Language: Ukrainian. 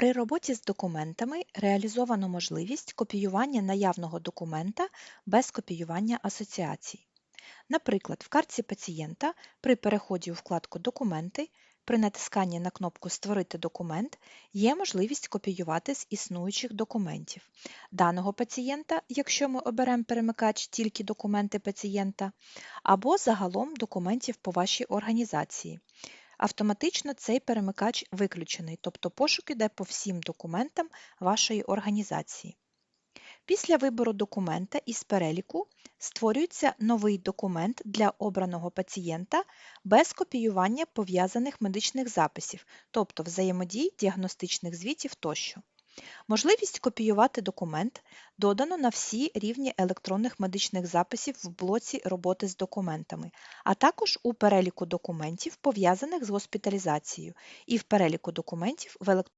При роботі з документами реалізовано можливість копіювання наявного документа без копіювання асоціацій. Наприклад, в картці пацієнта при переході у вкладку Документи при натисканні на кнопку Створити документ є можливість копіювати з існуючих документів даного пацієнта, якщо ми оберемо перемикач тільки документи пацієнта, або загалом документів по вашій організації. Автоматично цей перемикач виключений, тобто пошук іде по всім документам вашої організації. Після вибору документа із переліку створюється новий документ для обраного пацієнта без копіювання пов'язаних медичних записів, тобто взаємодій діагностичних звітів тощо. Можливість копіювати документ додано на всі рівні електронних медичних записів в блоці роботи з документами, а також у переліку документів, пов'язаних з госпіталізацією, і в переліку документів в електронному